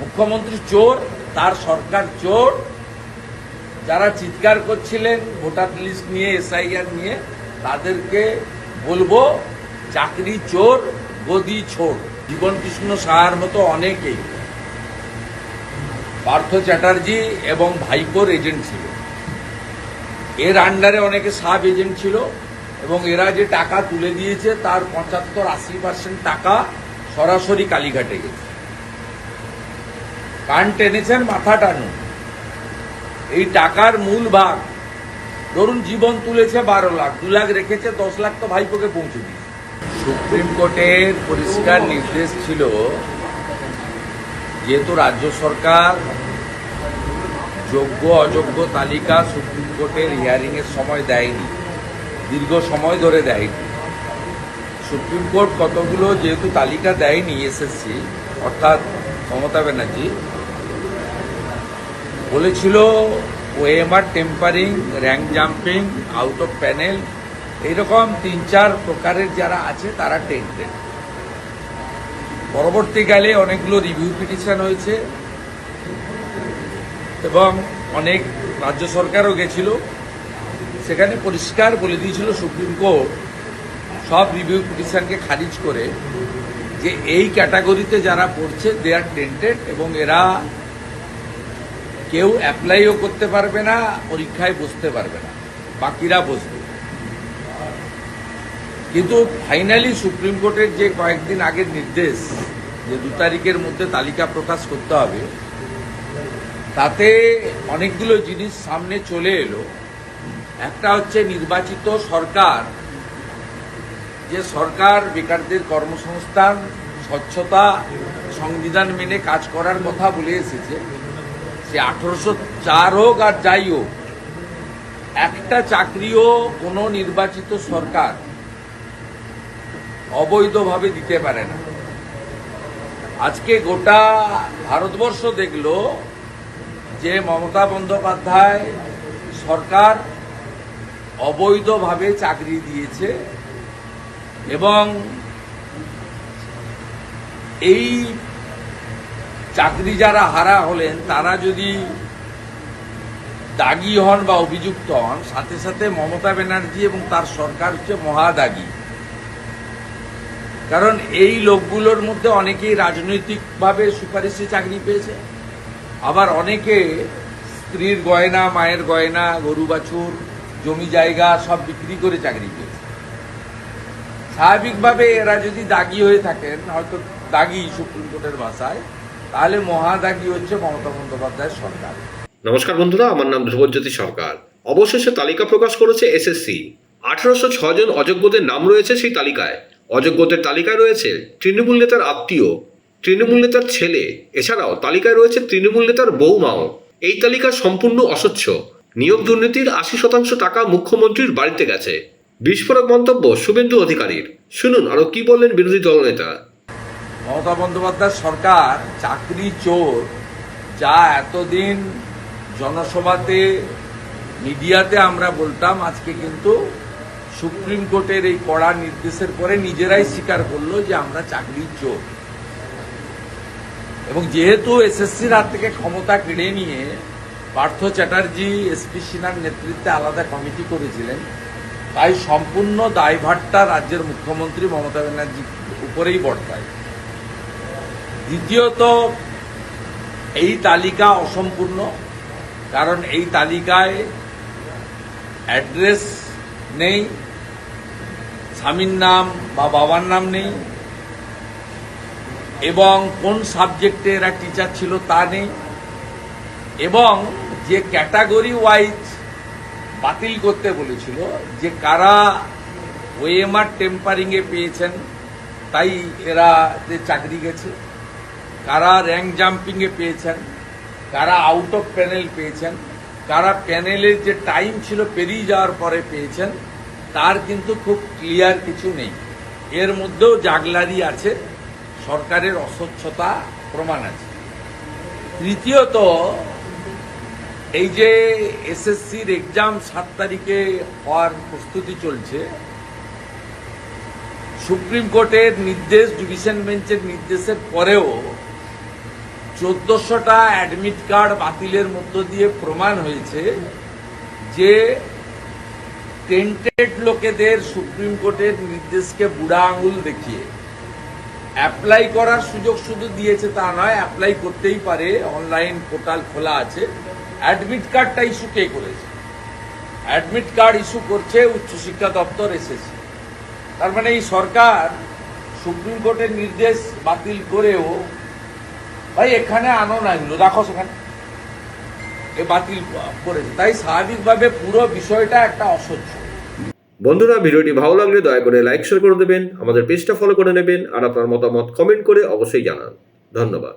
মুখ্যমন্ত্রী চোর, তার সরকার চোর। যারা চিৎকার করছিলেন, ভোটার লিস্ট নিয়ে, এসআইআর নিয়ে, তাদেরকে বলব, চাকরি চোর, গদি ছোট। জীবন কৃষ্ণ সাহার মতো অনেকেই। পার্থ চ্যাটার্জি এবং ভাইপোর এজেন্ট ছিল। এর আন্ডারে অনেকে সাব এজেন্ট ছিল এবং এরা যে টাকা তুলে দিয়েছে, তার পঁচাত্তর আশি পার্সেন্ট টাকা সরাসরি কালীঘাটে গেছে। কান টেনেছেন, মাথা টানুন। এই টাকার মূল ভাগ, ধরুন জীবন তুলেছে বারো লাখ, দু লাখ রেখেছে, দশ লাখ তো ভাইপোকে পৌঁছে দিয়েছে। সুপ্রিম কোর্টের পরিষ্কার নির্দেশ ছিল যেহেতু রাজ্য সরকার যোগ্য, অযোগ্য তালিকা সুপ্রিম কোর্টের হিয়ারিং এর সময় দেয়নি, দীর্ঘ সময় ধরে দেয়নি। সুপ্রিম কোর্ট কতগুলো যেহেতু তালিকা দেয়নি এসএসসি, অর্থাৎ মমতা ব্যানার্জি বলেছিল OMR tampering, rank jumping out of panel এইরকম তিন চার প্রকারের যারা আছে, তারা টেন্টেড পরবর্তীকালে অনেকগুলো রিভিউ পিটিশন হয়েছে এবং অনেক রাজ্য সরকারও গেছিল। সেখানে পরিষ্কার বলে দিয়েছিল সুপ্রিম কোর্ট, সব রিভিউ পিটিশনকে খারিজ করে যে এই ক্যাটাগরিতে যারা পড়ছে দে আর টেন্টেড এবং এরা কেউ অ্যাপ্লাইও করতে পারবে না, পরীক্ষায় বসতে পারবে না। বাকিরা বসবে। কিন্তু ফাইনালি সুপ্রিম কোর্টের যে কয়েকদিন আগের নির্দেশ, যে দু তারিখের মধ্যে তালিকা প্রকাশ করতে হবে, তাতে অনেকগুলো জিনিস সামনে চলে এলো। একটা হচ্ছে নির্বাচিত সরকার, যে সরকার বেকারদের কর্মসংস্থান, স্বচ্ছতা, সংবিধান মেনে কাজ করার কথা বলে এসেছে। সে আঠারোশো চার হোক আর যাই হোক, একটা চাকরিও কোনো নির্বাচিত সরকার অবৈধভাবে দিতে পারে না। আজকে গোটা ভারতবর্ষ দেখল যে মমতা বন্দ্যোপাধ্যায় সরকার অবৈধভাবে চাকরি দিয়েছে এবং এই চাকরি যারা হারা হলেন, তারা যদি দাগি হন বা অভিযুক্ত হন, সাথে সাথে মমতা ব্যানার্জি এবং তার সরকার হচ্ছে মহাদাগী। কারণ এই লোকগুলোর মধ্যে অনেকেই রাজনৈতিকভাবে সুপারিশে চাকরি পেয়েছে, আবার অনেকে স্ত্রীর গয়না, মায়ের গয়না, গরু বাছুর, জমি জায়গা সব বিক্রি করে চাকরি পেয়েছে। স্বাভাবিকভাবে এরা যদি দাগি হয়ে থাকেন, হয়তো দাগি সুপ্রিম কোর্টের ভাষায় তাহলে মহাদাগি হচ্ছে? মমতা বন্দ্যোপাধ্যায়ের সরকার। নমস্কার বন্ধুরা, আমার নাম ধ্রুবজ্যোতি সরকার। অবশেষে তালিকা প্রকাশ করেছে এসএসসি আঠারোশো জন অযোগ্যদের নাম রয়েছে সেই তালিকায়। অযোগ্যদের তালিকায় রয়েছে তৃণমূল নেতার আত্মীয়, তৃণমূল নেতার ছেলে, এছাড়াও তালিকায় রয়েছে তৃণমূল নেতার বৌমাও। এই তালিকা সম্পূর্ণ অস্বচ্ছ। নিয়োগ দুর্নীতির আশি শতাংশ টাকা মুখ্যমন্ত্রীর বাড়িতে গেছে। বিস্ফোরক মন্তব্য শুভেন্দু অধিকারীর। শুনুন আরও কি বললেন বিরোধী দলনেতা। মমতা বন্দ্যোপাধ্যায় সরকার, চাকরি, চোর, যা এতদিন জনসভাতে, মিডিয়াতে আমরা বলতাম, আজকে কিন্তু সুপ্রিম কোর্টের এই কড়া নির্দেশের পরে নিজেরাই স্বীকার করল যে আমরা চাকরি, চোর। এবং যেহেতু এসএসসির হাত থেকে ক্ষমতা কেড়ে নিয়ে পার্থ চ্যাটার্জি এসপি সিনহার নেতৃত্বে আলাদা কমিটি করেছিলেন, তাই সম্পূর্ণ দায়ভারটা রাজ্যের মুখ্যমন্ত্রী মমতা ব্যানার্জির উপরেই বর্তায়। দ্বিতীয়ত, এই তালিকা অসম্পূর্ণ, কারণ এই তালিকায় অ্যাড্রেস নেই, স্বামীর নাম বা বাবার নাম নেই, এবং কোন সাবজেক্টে এরা টিচার ছিল তা নেই, এবং যে ক্যাটাগরি ওয়াইজ বাতিল করতে বলেছিল, যে কারা ওএমআর টেম্পারিংয়ে পেয়েছেন, তাই এরা যে চাকরি গেছে। কারা র্যাঙ্ক জাম্পিংয়ে পেয়েছেন, কারা আউট অফ প্যানেল পেয়েছেন, কারা প্যানেলের যে টাইম ছিল পেরিয়ে যাওয়ার পরে পেয়েছেন, তার কিন্তু খুব ক্লিয়ার কিছু নেই। এর মধ্যেও জাগলারি আছে, সরকারের অস্বচ্ছতা প্রমাণ আছে। তৃতীয়ত, এই যে এসএসসির এক্সাম সাত তারিখে হওয়ার প্রস্তুতি চলছে, সুপ্রিম কোর্টের নির্দেশ ডিভিশন বেঞ্চের নির্দেশের পরেও চোদ্দশোটা অ্যাডমিট কার্ড বাতিলের মধ্য দিয়ে প্রমাণ হয়েছে যে টেন্টেড লোকেদের সুপ্রিম কোর্টের নির্দেশকে বুড়া আঙুল দেখিয়ে অ্যাপ্লাই করার সুযোগ শুধু দিয়েছে তা নয় অ্যাপ্লাই করতেই পারে অনলাইন পোর্টাল খোলা আছে। অ্যাডমিট কার্ডটা ইস্যু কে করেছে? অ্যাডমিট কার্ড ইস্যু করছে উচ্চশিক্ষা দপ্তর এসেছে তার মানে এই সরকার সুপ্রিম কোর্টের নির্দেশ বাতিল করেও ভাই, এখানে আনো না, এগুলো রাখো সেখানে। এ বাতিল করেছে। তাই স্বাভাবিকভাবে পুরো বিষয়টা একটা অসহ্য। বন্ধুরা, ভিডিওটি ভালো লাগলে দয়া করে লাইক শেয়ার করে দেবেন, আমাদের পেজটা ফলো করে নেবেন, আর আপনার মতামত কমেন্ট করে অবশ্যই জানান। ধন্যবাদ।